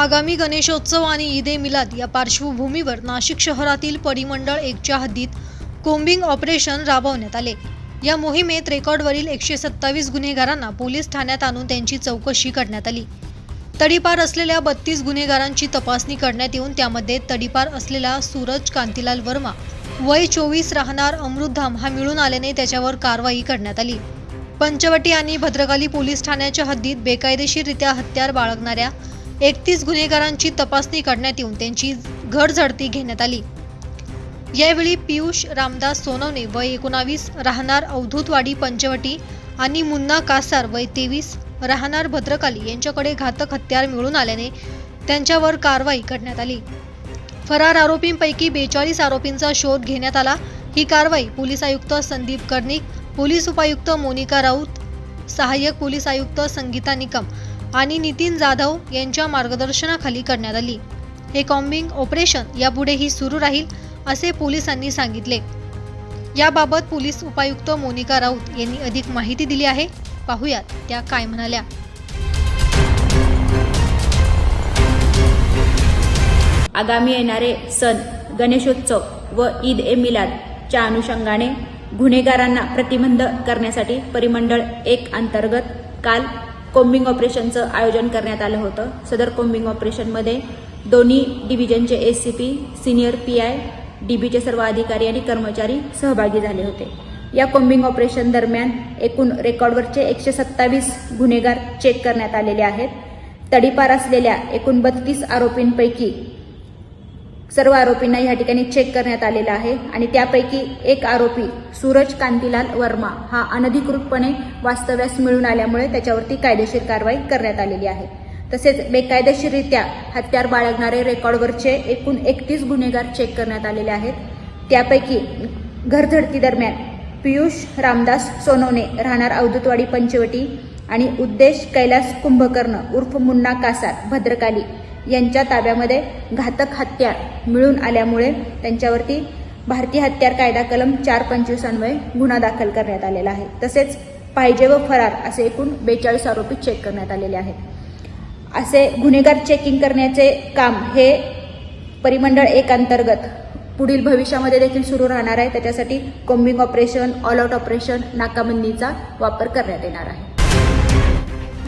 आगामी गणेशोत्सव आणि ईद ए मिलाद या पार्श्वभूमीवर नाशिक शहरातील परिमंडळ एकच्या हद्दीत कोम्बिंग ऑपरेशन राबवण्यात आले. या मोहिमेत रेकॉर्डवरील एकशे सत्तावीस गुन्हेगारांना पोलीस ठाण्यात आणून त्यांची चौकशी करण्यात आली. तडीपार असलेल्या बत्तीस गुन्हेगारांची तपासणी करण्यात येऊन त्यामध्ये तडीपार असलेला सूरज कांतीलाल वर्मा वय चोवीस राहणार अमृतधाम हा मिळून आल्याने त्याच्यावर कारवाई करण्यात आली. पंचवटी आणि भद्रकाली पोलीस ठाण्याच्या हद्दीत बेकायदेशीररित्या हत्यार बाळगणाऱ्या एकतीस गुन्हेगारांची तपासणी करण्यात येऊन त्यांची घरझडती घेण्यात आली. यावेळी पियुष रामदास सोनवणे वय एकोणावीस राहणार अवधूतवाडी पंचवटी आणि मुन्ना कासार वय तेवीस राहणार भद्रकाली यांच्याकडे घातक हत्यार मिळून आल्याने त्यांच्यावर कारवाई करण्यात आली. फरार आरोपींपैकी बेचाळीस आरोपींचा शोध घेण्यात आला. ही कारवाई पोलीस आयुक्त संदीप कर्णिक पोलीस उपायुक्त मोनिका राऊत सहाय्यक पोलीस आयुक्त संगीता निकम आणि नितीन जाधव यांच्या मार्गदर्शनाखाली करण्यात आली. हे कॉम्बिंग ऑपरेशन यापुढेही सुरू राहील असे पोलिसांनी सांगितले. याबाबत पोलीस उपायुक्त मोनिका राऊत यांनी अधिक माहिती दिली आहे. पाहुयात त्या काय म्हणाल्या. आगामी येणारे सण गणेशोत्सव व ईद ए मिलादच्या अनुषंगाने गुन्हेगारांना प्रतिबंध करण्यासाठी परिमंडळ एक अंतर्गत काल कोम्बिंग ऑपरेशनचं आयोजन करण्यात आलं होतं. सदर कोम्बिंग ऑपरेशनमध्ये दोन्ही डिव्हिजनचे S C P senior P I D बीचे सर्व अधिकारी आणि कर्मचारी सहभागी झाले होते. या कोम्बिंग ऑपरेशन दरम्यान एकूण रेकॉर्डवरचे एकशे सत्तावीस गुन्हेगार चेक करण्यात आलेले आहेत. तडीपार असलेल्या एकूण बत्तीस आरोपींपैकी सर्व आरोपींना या ठिकाणी चेक करण्यात आलेला आहे. आणि त्यापैकी एक आरोपी सूरज कांतीलाल वर्मा हा अनधिकृतपणे वास्तव्यास मिळून आल्यामुळे त्याच्यावरती कायदेशीर कारवाई करण्यात आलेली आहे. तसेच बेकायदेशीररित्या हत्यार बाळगणारे रेकॉर्डवरचे एकूण एकतीस गुन्हेगार चेक करण्यात आलेले आहेत. त्यापैकी घरझडती दरम्यान पियुष रामदास सोनवणे राहणार अवधूतवाडी पंचवटी आणि उद्देश कैलास कुंभकर्ण उर्फ मुन्ना कासार भद्रकाली यांच्या ताब्यामध्ये घातक हत्यार मिळून आल्यामुळे त्यांच्यावरती भारतीय हत्यार कायदा कलम चार पंचवीस गुन्हा दाखल करण्यात आलेला आहे. तसेच पाहिजे व फरार असे एकूण बेचाळीस आरोपी चेक करण्यात आलेले आहेत. असे गुन्हेगार चेकिंग करण्याचे काम हे परिमंडळ एक अंतर्गत पुढील भविष्यामध्ये देखील सुरू राहणार आहे. त्याच्यासाठी combing operation all out operation नाकाबंदीचा वापर करण्यात येणार आहे.